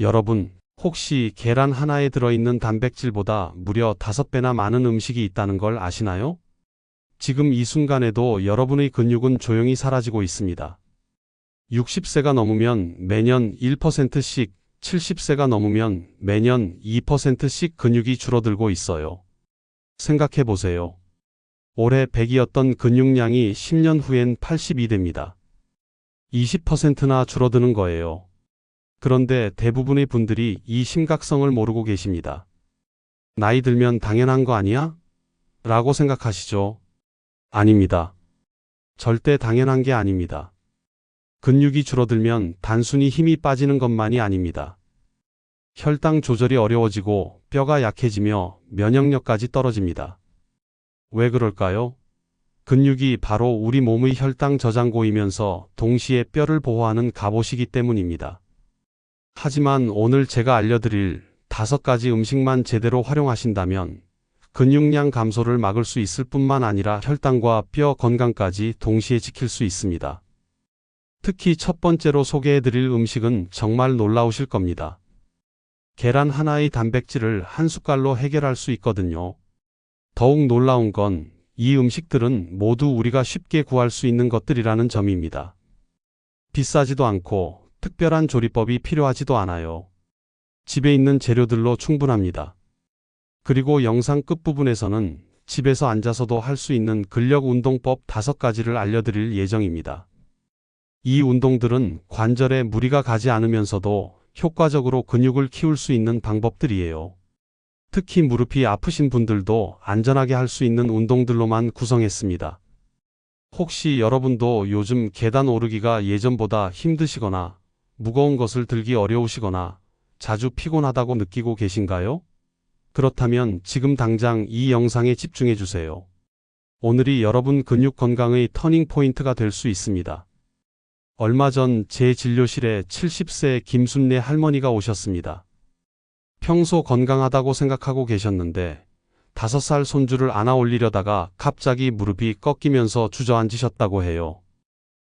여러분, 혹시 계란 하나에 들어있는 단백질보다 무려 5배나 많은 음식이 있다는 걸 아시나요? 지금 이 순간에도 여러분의 근육은 조용히 사라지고 있습니다. 60세가 넘으면 매년 1%씩, 70세가 넘으면 매년 2%씩 근육이 줄어들고 있어요. 생각해 보세요. 올해 100이었던 근육량이 10년 후엔 82 됩니다. 20%나 줄어드는 거예요. 그런데 대부분의 분들이 이 심각성을 모르고 계십니다. 나이 들면 당연한 거 아니야? 라고 생각하시죠? 아닙니다. 절대 당연한 게 아닙니다. 근육이 줄어들면 단순히 힘이 빠지는 것만이 아닙니다. 혈당 조절이 어려워지고 뼈가 약해지며 면역력까지 떨어집니다. 왜 그럴까요? 근육이 바로 우리 몸의 혈당 저장고이면서 동시에 뼈를 보호하는 갑옷이기 때문입니다. 하지만 오늘 제가 알려드릴 다섯 가지 음식만 제대로 활용하신다면 근육량 감소를 막을 수 있을 뿐만 아니라 혈당과 뼈 건강까지 동시에 지킬 수 있습니다. 특히 첫 번째로 소개해드릴 음식은 정말 놀라우실 겁니다. 계란 하나의 단백질을 한 숟갈로 해결할 수 있거든요. 더욱 놀라운 건 이 음식들은 모두 우리가 쉽게 구할 수 있는 것들이라는 점입니다. 비싸지도 않고 특별한 조리법이 필요하지도 않아요. 집에 있는 재료들로 충분합니다. 그리고 영상 끝부분에서는 집에서 앉아서도 할 수 있는 근력 운동법 다섯 가지를 알려드릴 예정입니다. 이 운동들은 관절에 무리가 가지 않으면서도 효과적으로 근육을 키울 수 있는 방법들이에요. 특히 무릎이 아프신 분들도 안전하게 할 수 있는 운동들로만 구성했습니다. 혹시 여러분도 요즘 계단 오르기가 예전보다 힘드시거나 무거운 것을 들기 어려우시거나 자주 피곤하다고 느끼고 계신가요? 그렇다면 지금 당장 이 영상에 집중해 주세요. 오늘이 여러분 근육 건강의 터닝 포인트가 될 수 있습니다. 얼마 전 제 진료실에 70세 김순례 할머니가 오셨습니다. 평소 건강하다고 생각하고 계셨는데 5살 손주를 안아 올리려다가 갑자기 무릎이 꺾이면서 주저앉으셨다고 해요.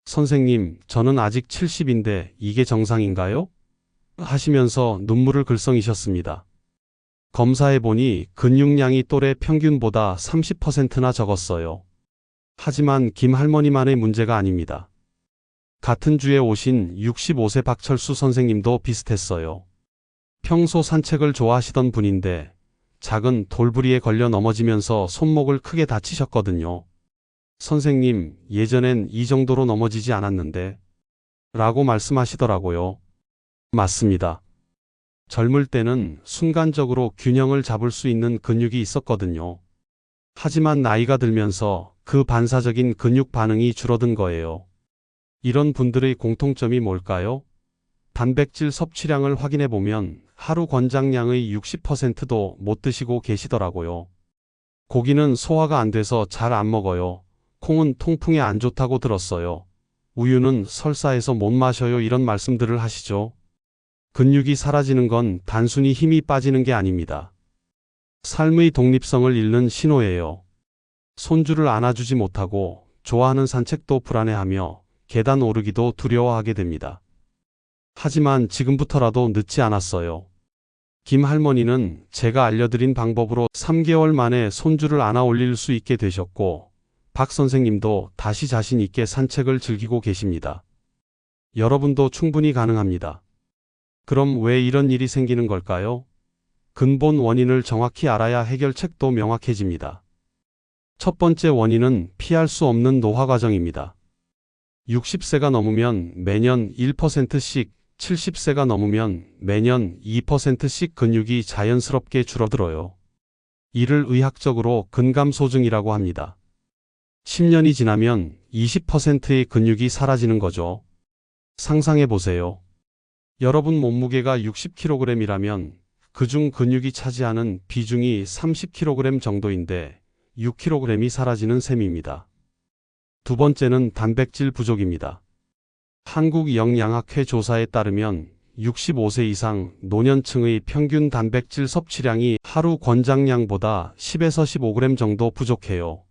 선생님, 저는 아직 70인데 이게 정상인가요? 하시면서 눈물을 글썽이셨습니다. 검사해보니 근육량이 또래 평균보다 30%나 적었어요. 하지만 김 할머니만의 문제가 아닙니다. 같은 주에 오신 65세 박철수 선생님도 비슷했어요. 평소 산책을 좋아하시던 분인데 작은 돌부리에 걸려 넘어지면서 손목을 크게 다치셨거든요. 선생님, 예전엔 이 정도로 넘어지지 않았는데 라고 말씀하시더라고요. 맞습니다. 젊을 때는 순간적으로 균형을 잡을 수 있는 근육이 있었거든요. 하지만 나이가 들면서 그 반사적인 근육 반응이 줄어든 거예요. 이런 분들의 공통점이 뭘까요? 단백질 섭취량을 확인해 보면 하루 권장량의 60%도 못 드시고 계시더라고요. 고기는 소화가 안 돼서 잘 안 먹어요. 콩은 통풍에 안 좋다고 들었어요. 우유는 설사해서 못 마셔요. 이런 말씀들을 하시죠. 근육이 사라지는 건 단순히 힘이 빠지는 게 아닙니다. 삶의 독립성을 잃는 신호예요. 손주를 안아주지 못하고 좋아하는 산책도 불안해하며 계단 오르기도 두려워하게 됩니다. 하지만 지금부터라도 늦지 않았어요. 김 할머니는 제가 알려드린 방법으로 3개월 만에 손주를 안아 올릴 수 있게 되셨고, 박 선생님도 다시 자신 있게 산책을 즐기고 계십니다. 여러분도 충분히 가능합니다. 그럼 왜 이런 일이 생기는 걸까요? 근본 원인을 정확히 알아야 해결책도 명확해집니다. 첫 번째 원인은 피할 수 없는 노화 과정입니다. 60세가 넘으면 매년 1%씩, 70세가 넘으면 매년 2%씩 근육이 자연스럽게 줄어들어요. 이를 의학적으로 근감소증이라고 합니다. 10년이 지나면 20%의 근육이 사라지는 거죠. 상상해 보세요. 여러분 몸무게가 60kg이라면 그중 근육이 차지하는 비중이 30kg 정도인데 6kg이 사라지는 셈입니다. 두 번째는 단백질 부족입니다. 한국영양학회 조사에 따르면 65세 이상 노년층의 평균 단백질 섭취량이 하루 권장량보다 10에서 15g 정도 부족해요.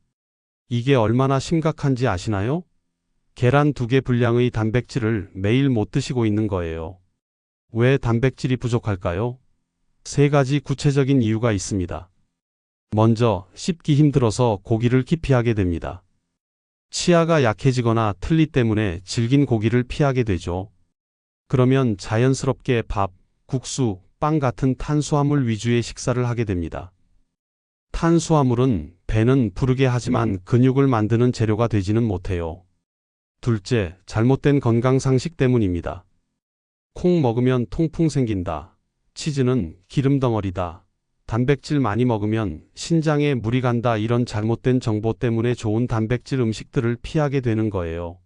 이게 얼마나 심각한지 아시나요? 계란 두개 분량의 단백질을 매일 못 드시고 있는 거예요. 왜 단백질이 부족할까요? 세 가지 구체적인 이유가 있습니다. 먼저 씹기 힘들어서 고기를 기피하게 됩니다. 치아가 약해지거나 틀니 때문에 질긴 고기를 피하게 되죠. 그러면 자연스럽게 밥, 국수, 빵 같은 탄수화물 위주의 식사를 하게 됩니다. 탄수화물은 배는 부르게 하지만 근육을 만드는 재료가 되지는 못해요. 둘째, 잘못된 건강 상식 때문입니다. 콩 먹으면 통풍 생긴다. 치즈는 기름 덩어리다. 단백질 많이 먹으면 신장에 물이 간다. 이런 잘못된 정보 때문에 좋은 단백질 음식들을 피하게 되는 거예요.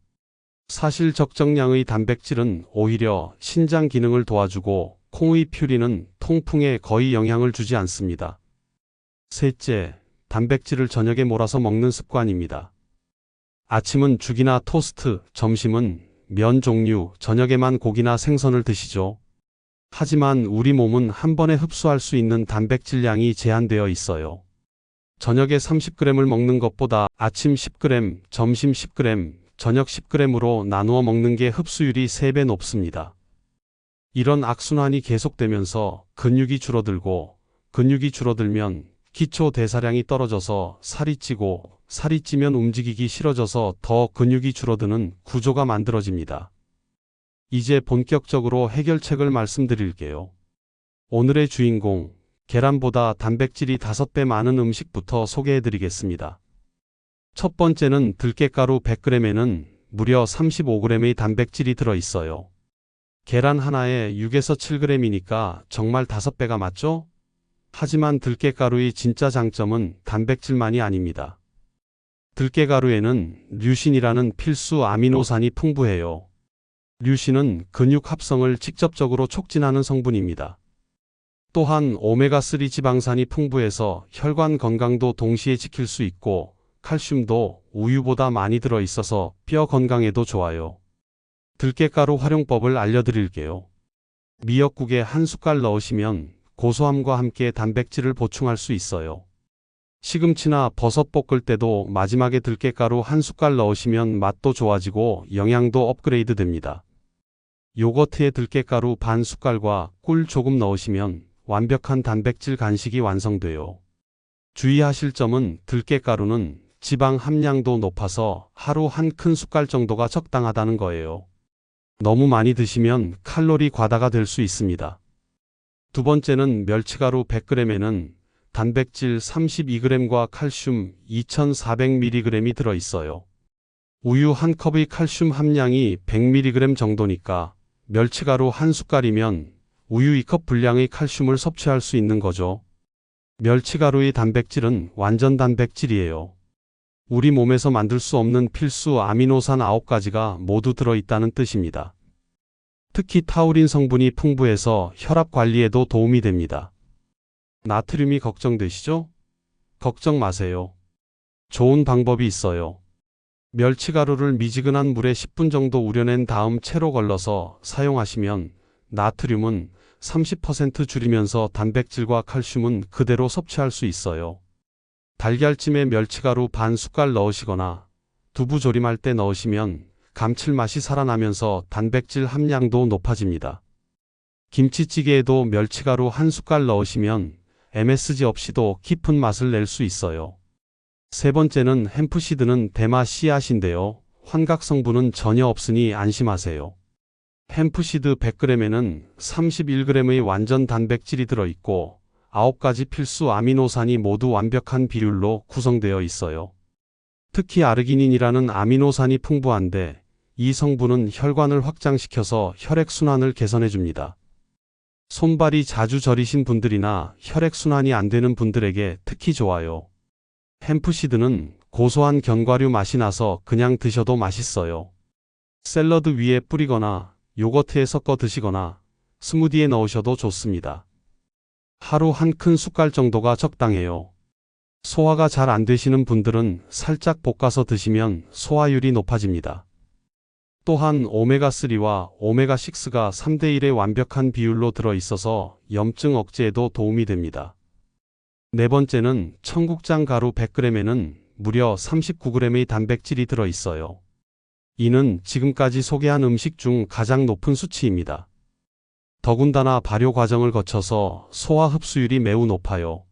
사실 적정량의 단백질은 오히려 신장 기능을 도와주고 콩의 퓨리는 통풍에 거의 영향을 주지 않습니다. 셋째, 단백질을 저녁에 몰아서 먹는 습관입니다. 아침은 죽이나 토스트, 점심은 면 종류, 저녁에만 고기나 생선을 드시죠. 하지만 우리 몸은 한 번에 흡수할 수 있는 단백질량이 제한되어 있어요. 저녁에 30g을 먹는 것보다 아침 10g, 점심 10g, 저녁 10g으로 나누어 먹는 게 흡수율이 3배 높습니다. 이런 악순환이 계속되면서 근육이 줄어들고 근육이 줄어들면 기초 대사량이 떨어져서 살이 찌고 살이 찌면 움직이기 싫어져서 더 근육이 줄어드는 구조가 만들어집니다. 이제 본격적으로 해결책을 말씀드릴게요. 오늘의 주인공, 계란보다 단백질이 5배 많은 음식부터 소개해 드리겠습니다. 첫 번째는 들깨가루 100g에는 무려 35g의 단백질이 들어 있어요. 계란 하나에 6에서 7g이니까 정말 5배가 맞죠? 하지만 들깨가루의 진짜 장점은 단백질만이 아닙니다. 들깨가루에는 류신이라는 필수 아미노산이 풍부해요. 류신은 근육 합성을 직접적으로 촉진하는 성분입니다. 또한 오메가3 지방산이 풍부해서 혈관 건강도 동시에 지킬 수 있고 칼슘도 우유보다 많이 들어 있어서 뼈 건강에도 좋아요. 들깨가루 활용법을 알려드릴게요. 미역국에 한 숟갈 넣으시면 고소함과 함께 단백질을 보충할 수 있어요. 시금치나 버섯 볶을 때도 마지막에 들깨가루 한 숟갈 넣으시면 맛도 좋아지고 영양도 업그레이드 됩니다. 요거트에 들깨가루 반 숟갈과 꿀 조금 넣으시면 완벽한 단백질 간식이 완성돼요. 주의하실 점은 들깨가루는 지방 함량도 높아서 하루 한 큰 숟갈 정도가 적당하다는 거예요. 너무 많이 드시면 칼로리 과다가 될 수 있습니다. 두 번째는 멸치가루 100g에는 단백질 32g과 칼슘 2400mg이 들어 있어요. 우유 한 컵의 칼슘 함량이 100mg 정도니까 멸치가루 한 숟갈이면 우유 2컵 분량의 칼슘을 섭취할 수 있는 거죠. 멸치가루의 단백질은 완전 단백질이에요. 우리 몸에서 만들 수 없는 필수 아미노산 9가지가 모두 들어있다는 뜻입니다. 특히 타우린 성분이 풍부해서 혈압 관리에도 도움이 됩니다. 나트륨이 걱정되시죠? 걱정 마세요. 좋은 방법이 있어요. 멸치가루를 미지근한 물에 10분 정도 우려낸 다음 채로 걸러서 사용하시면 나트륨은 30% 줄이면서 단백질과 칼슘은 그대로 섭취할 수 있어요. 달걀찜에 멸치가루 반 숟갈 넣으시거나 두부 조림할 때 넣으시면 감칠맛이 살아나면서 단백질 함량도 높아집니다. 김치찌개에도 멸치가루 한 숟갈 넣으시면 MSG 없이도 깊은 맛을 낼 수 있어요. 세 번째는 햄프시드는 대마 씨앗인데요. 환각 성분은 전혀 없으니 안심하세요. 햄프시드 100g에는 31g의 완전 단백질이 들어있고 9가지 필수 아미노산이 모두 완벽한 비율로 구성되어 있어요. 특히 아르기닌이라는 아미노산이 풍부한데 이 성분은 혈관을 확장시켜서 혈액순환을 개선해줍니다. 손발이 자주 저리신 분들이나 혈액순환이 안 되는 분들에게 특히 좋아요. 햄프시드는 고소한 견과류 맛이 나서 그냥 드셔도 맛있어요. 샐러드 위에 뿌리거나 요거트에 섞어 드시거나 스무디에 넣으셔도 좋습니다. 하루 한 큰 숟갈 정도가 적당해요. 소화가 잘 안 되시는 분들은 살짝 볶아서 드시면 소화율이 높아집니다. 또한 오메가3와 오메가6가 3대1의 완벽한 비율로 들어있어서 염증 억제에도 도움이 됩니다. 네 번째는 청국장 가루 100g에는 무려 39g의 단백질이 들어있어요. 이는 지금까지 소개한 음식 중 가장 높은 수치입니다. 더군다나 발효 과정을 거쳐서 소화 흡수율이 매우 높아요.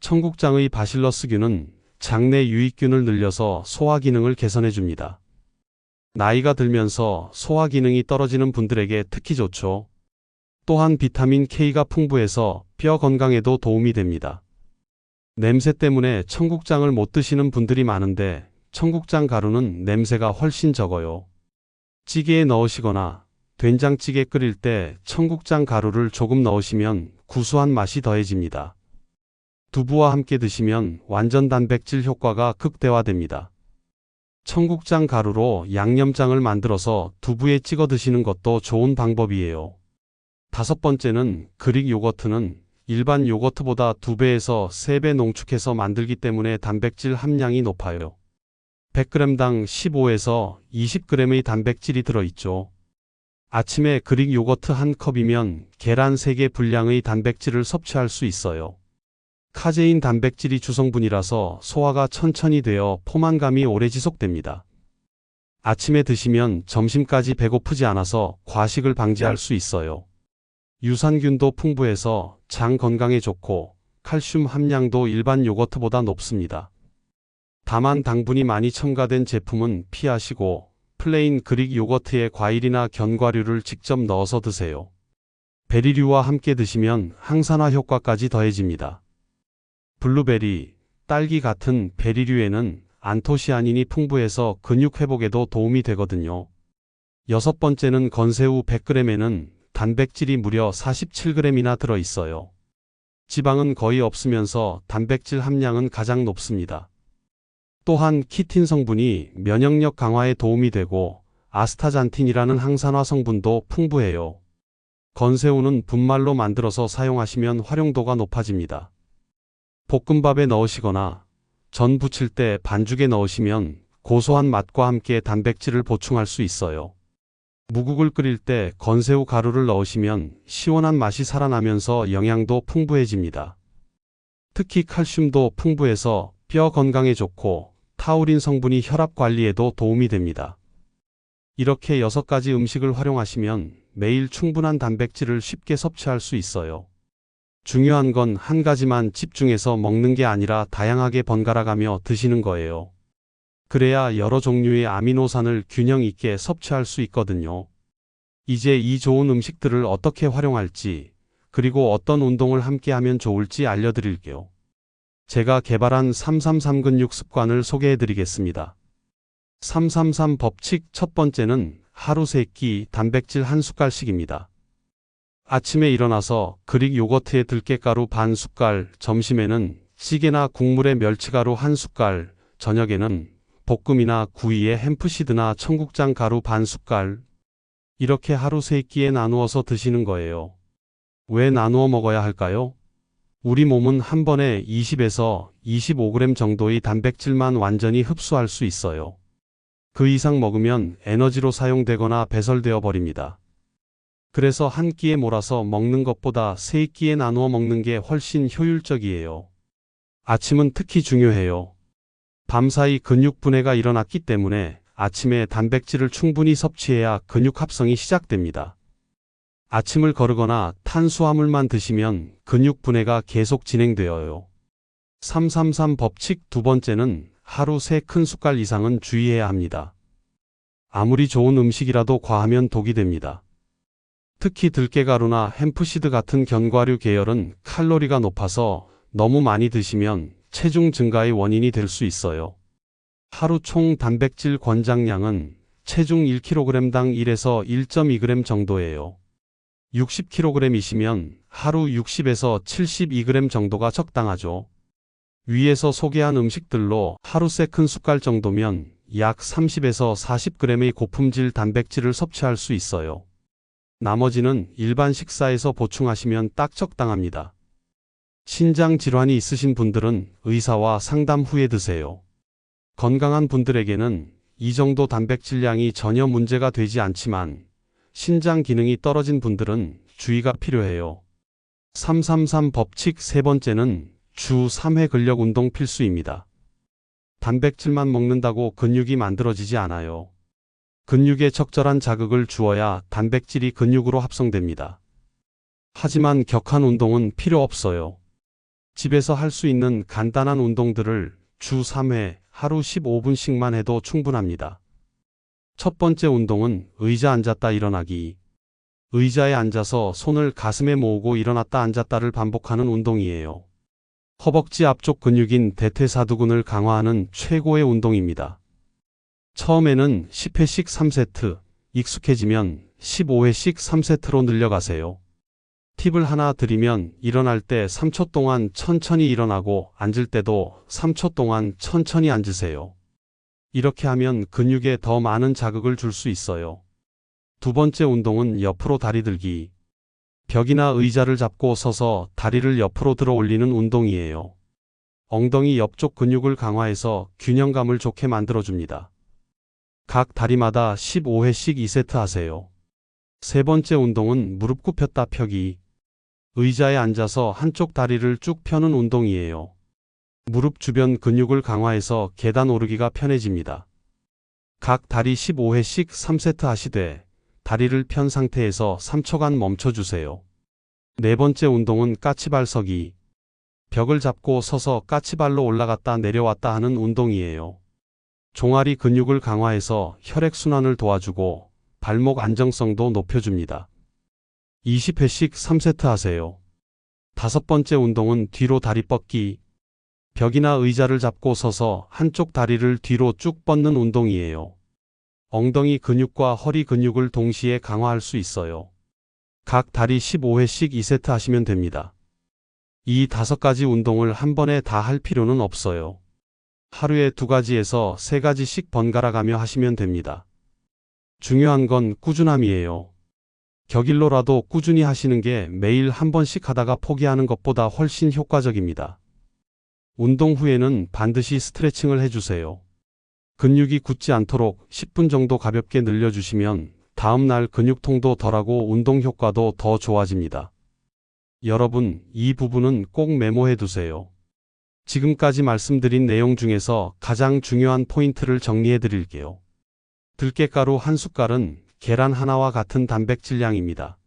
청국장의 바실러스균은 장내 유익균을 늘려서 소화 기능을 개선해 줍니다. 나이가 들면서 소화 기능이 떨어지는 분들에게 특히 좋죠. 또한 비타민 K가 풍부해서 뼈 건강에도 도움이 됩니다. 냄새 때문에 청국장을 못 드시는 분들이 많은데 청국장 가루는 냄새가 훨씬 적어요. 찌개에 넣으시거나 된장찌개 끓일 때 청국장 가루를 조금 넣으시면 구수한 맛이 더해집니다. 두부와 함께 드시면 완전 단백질 효과가 극대화됩니다. 청국장 가루로 양념장을 만들어서 두부에 찍어 드시는 것도 좋은 방법이에요. 다섯 번째는 그릭 요거트는 일반 요거트보다 2배에서 3배 농축해서 만들기 때문에 단백질 함량이 높아요. 100g당 15에서 20g의 단백질이 들어있죠. 아침에 그릭 요거트 한 컵이면 계란 3개 분량의 단백질을 섭취할 수 있어요. 카제인 단백질이 주성분이라서 소화가 천천히 되어 포만감이 오래 지속됩니다. 아침에 드시면 점심까지 배고프지 않아서 과식을 방지할 수 있어요. 유산균도 풍부해서 장 건강에 좋고 칼슘 함량도 일반 요거트보다 높습니다. 다만 당분이 많이 첨가된 제품은 피하시고 플레인 그릭 요거트에 과일이나 견과류를 직접 넣어서 드세요. 베리류와 함께 드시면 항산화 효과까지 더해집니다. 블루베리, 딸기 같은 베리류에는 안토시아닌이 풍부해서 근육 회복에도 도움이 되거든요. 여섯 번째는 건새우 100g에는 단백질이 무려 47g이나 들어 있어요. 지방은 거의 없으면서 단백질 함량은 가장 높습니다. 또한 키틴 성분이 면역력 강화에 도움이 되고 아스타잔틴이라는 항산화 성분도 풍부해요. 건새우는 분말로 만들어서 사용하시면 활용도가 높아집니다. 볶음밥에 넣으시거나 전 부칠 때 반죽에 넣으시면 고소한 맛과 함께 단백질을 보충할 수 있어요. 무국을 끓일 때 건새우 가루를 넣으시면 시원한 맛이 살아나면서 영양도 풍부해집니다. 특히 칼슘도 풍부해서 뼈 건강에 좋고 타우린 성분이 혈압 관리에도 도움이 됩니다. 이렇게 6가지 음식을 활용하시면 매일 충분한 단백질을 쉽게 섭취할 수 있어요. 중요한 건 한 가지만 집중해서 먹는 게 아니라 다양하게 번갈아가며 드시는 거예요. 그래야 여러 종류의 아미노산을 균형 있게 섭취할 수 있거든요. 이제 이 좋은 음식들을 어떻게 활용할지, 그리고 어떤 운동을 함께 하면 좋을지 알려드릴게요. 제가 개발한 333 근육 습관을 소개해 드리겠습니다. 333 법칙 첫 번째는 하루 세끼 단백질 한 숟갈씩입니다. 아침에 일어나서 그릭 요거트에 들깨가루 반 숟갈, 점심에는 찌개나 국물에 멸치가루 한 숟갈, 저녁에는 볶음이나 구이에 햄프시드나 청국장 가루 반 숟갈. 이렇게 하루 세 끼에 나누어서 드시는 거예요. 왜 나누어 먹어야 할까요? 우리 몸은 한 번에 20에서 25g 정도의 단백질만 완전히 흡수할 수 있어요. 그 이상 먹으면 에너지로 사용되거나 배설되어 버립니다. 그래서 한 끼에 몰아서 먹는 것보다 세 끼에 나누어 먹는 게 훨씬 효율적이에요. 아침은 특히 중요해요. 밤사이 근육 분해가 일어났기 때문에 아침에 단백질을 충분히 섭취해야 근육 합성이 시작됩니다. 아침을 거르거나 탄수화물만 드시면 근육 분해가 계속 진행되어요. 333 법칙 두 번째는 하루 세 큰 숟갈 이상은 주의해야 합니다. 아무리 좋은 음식이라도 과하면 독이 됩니다. 특히 들깨가루나 햄프시드 같은 견과류 계열은 칼로리가 높아서 너무 많이 드시면 체중 증가의 원인이 될 수 있어요. 하루 총 단백질 권장량은 체중 1kg당 1에서 1.2g 정도예요. 60kg이시면 하루 60에서 72g 정도가 적당하죠. 위에서 소개한 음식들로 하루 세 큰 숟갈 정도면 약 30에서 40g의 고품질 단백질을 섭취할 수 있어요. 나머지는 일반 식사에서 보충하시면 딱 적당합니다. 신장 질환이 있으신 분들은 의사와 상담 후에 드세요. 건강한 분들에게는 이 정도 단백질량이 전혀 문제가 되지 않지만 신장 기능이 떨어진 분들은 주의가 필요해요. 333 법칙 세 번째는 주 3회 근력 운동 필수입니다. 단백질만 먹는다고 근육이 만들어지지 않아요. 근육에 적절한 자극을 주어야 단백질이 근육으로 합성됩니다. 하지만 격한 운동은 필요 없어요. 집에서 할 수 있는 간단한 운동들을 주 3회 하루 15분씩만 해도 충분합니다. 첫 번째 운동은 의자 앉았다 일어나기. 의자에 앉아서 손을 가슴에 모으고 일어났다 앉았다를 반복하는 운동이에요. 허벅지 앞쪽 근육인 대퇴사두근을 강화하는 최고의 운동입니다. 처음에는 10회씩 3세트, 익숙해지면 15회씩 3세트로 늘려가세요. 팁을 하나 드리면 일어날 때 3초 동안 천천히 일어나고 앉을 때도 3초 동안 천천히 앉으세요. 이렇게 하면 근육에 더 많은 자극을 줄 수 있어요. 두 번째 운동은 옆으로 다리 들기. 벽이나 의자를 잡고 서서 다리를 옆으로 들어 올리는 운동이에요. 엉덩이 옆쪽 근육을 강화해서 균형감을 좋게 만들어줍니다. 각 다리마다 15회씩 2세트 하세요. 세 번째 운동은 무릎 굽혔다 펴기. 의자에 앉아서 한쪽 다리를 쭉 펴는 운동이에요. 무릎 주변 근육을 강화해서 계단 오르기가 편해집니다. 각 다리 15회씩 3세트 하시되 다리를 편 상태에서 3초간 멈춰주세요. 네 번째 운동은 까치발 서기. 벽을 잡고 서서 까치발로 올라갔다 내려왔다 하는 운동이에요. 종아리 근육을 강화해서 혈액순환을 도와주고 발목 안정성도 높여줍니다. 20회씩 3세트 하세요. 다섯 번째 운동은 뒤로 다리 뻗기. 벽이나 의자를 잡고 서서 한쪽 다리를 뒤로 쭉 뻗는 운동이에요. 엉덩이 근육과 허리 근육을 동시에 강화할 수 있어요. 각 다리 15회씩 2세트 하시면 됩니다. 이 다섯 가지 운동을 한 번에 다 할 필요는 없어요. 하루에 두 가지에서 세 가지씩 번갈아 가며 하시면 됩니다. 중요한 건 꾸준함이에요. 격일로라도 꾸준히 하시는 게 매일 한 번씩 하다가 포기하는 것보다 훨씬 효과적입니다. 운동 후에는 반드시 스트레칭을 해주세요. 근육이 굳지 않도록 10분 정도 가볍게 늘려주시면 다음날 근육통도 덜하고 운동 효과도 더 좋아집니다. 여러분, 이 부분은 꼭 메모해 두세요. 지금까지 말씀드린 내용 중에서 가장 중요한 포인트를 정리해 드릴게요. 들깨가루 한 숟갈은 계란 하나와 같은 단백질량입니다.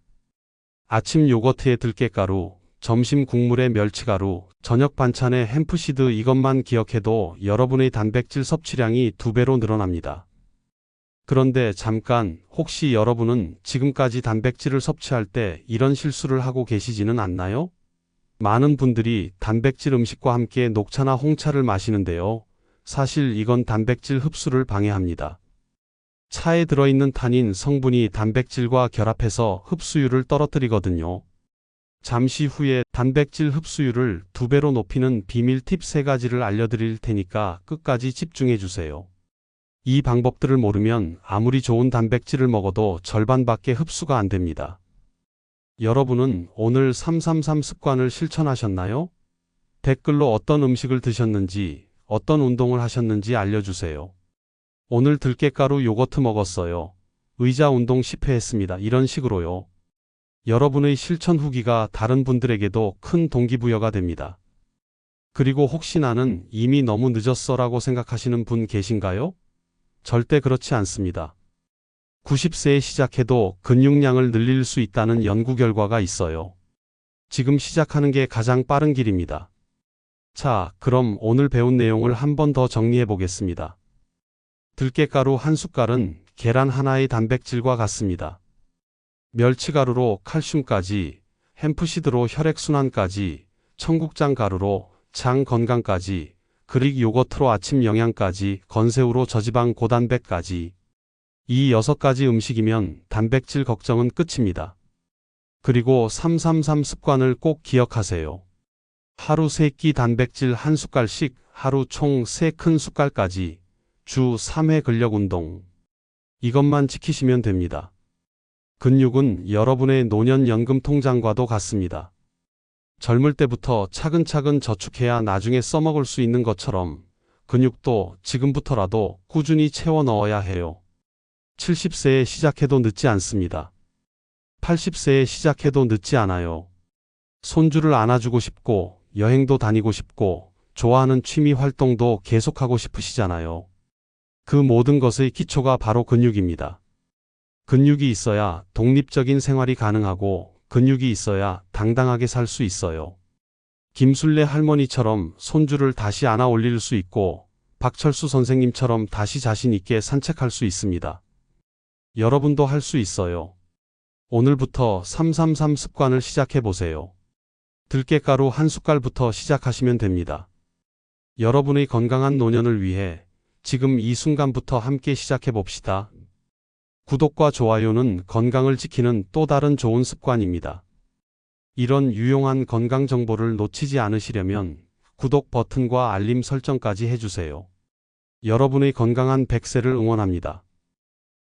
아침 요거트에 들깨가루, 점심 국물에 멸치가루, 저녁 반찬에 햄프시드 이것만 기억해도 여러분의 단백질 섭취량이 두 배로 늘어납니다. 그런데 잠깐 혹시 여러분은 지금까지 단백질을 섭취할 때 이런 실수를 하고 계시지는 않나요? 많은 분들이 단백질 음식과 함께 녹차나 홍차를 마시는데요. 사실 이건 단백질 흡수를 방해합니다. 차에 들어있는 탄닌 성분이 단백질과 결합해서 흡수율을 떨어뜨리거든요. 잠시 후에 단백질 흡수율을 두 배로 높이는 비밀 팁 세 가지를 알려드릴 테니까 끝까지 집중해 주세요. 이 방법들을 모르면 아무리 좋은 단백질을 먹어도 절반밖에 흡수가 안 됩니다. 여러분은 오늘 333 습관을 실천하셨나요? 댓글로 어떤 음식을 드셨는지, 어떤 운동을 하셨는지 알려주세요. 오늘 들깨가루 요거트 먹었어요. 의자 운동 10회 했습니다. 이런 식으로요. 여러분의 실천 후기가 다른 분들에게도 큰 동기부여가 됩니다. 그리고 혹시 나는 이미 너무 늦었어 라고 생각하시는 분 계신가요? 절대 그렇지 않습니다. 90세에 시작해도 근육량을 늘릴 수 있다는 연구 결과가 있어요. 지금 시작하는 게 가장 빠른 길입니다. 자, 그럼 오늘 배운 내용을 한 번 더 정리해 보겠습니다. 들깨가루 한 숟갈은 계란 하나의 단백질과 같습니다. 멸치가루로 칼슘까지, 햄프시드로 혈액순환까지, 청국장 가루로 장 건강까지, 그릭 요거트로 아침 영양까지, 건새우로 저지방 고단백까지. 이 여섯 가지 음식이면 단백질 걱정은 끝입니다. 그리고 333 습관을 꼭 기억하세요. 하루 세끼 단백질 한 숟갈씩 하루 총세큰 숟갈까지 주 3회 근력 운동. 이것만 지키시면 됩니다. 근육은 여러분의 노년연금 통장과도 같습니다. 젊을 때부터 차근차근 저축해야 나중에 써먹을 수 있는 것처럼 근육도 지금부터라도 꾸준히 채워 넣어야 해요. 70세에 시작해도 늦지 않습니다. 80세에 시작해도 늦지 않아요. 손주를 안아주고 싶고 여행도 다니고 싶고 좋아하는 취미 활동도 계속하고 싶으시잖아요. 그 모든 것의 기초가 바로 근육입니다. 근육이 있어야 독립적인 생활이 가능하고 근육이 있어야 당당하게 살 수 있어요. 김순례 할머니처럼 손주를 다시 안아 올릴 수 있고 박철수 선생님처럼 다시 자신 있게 산책할 수 있습니다. 여러분도 할 수 있어요. 오늘부터 333 습관을 시작해 보세요. 들깨가루 한 숟갈부터 시작하시면 됩니다. 여러분의 건강한 노년을 위해 지금 이 순간부터 함께 시작해 봅시다. 구독과 좋아요는 건강을 지키는 또 다른 좋은 습관입니다. 이런 유용한 건강 정보를 놓치지 않으시려면 구독 버튼과 알림 설정까지 해주세요. 여러분의 건강한 100세를 응원합니다.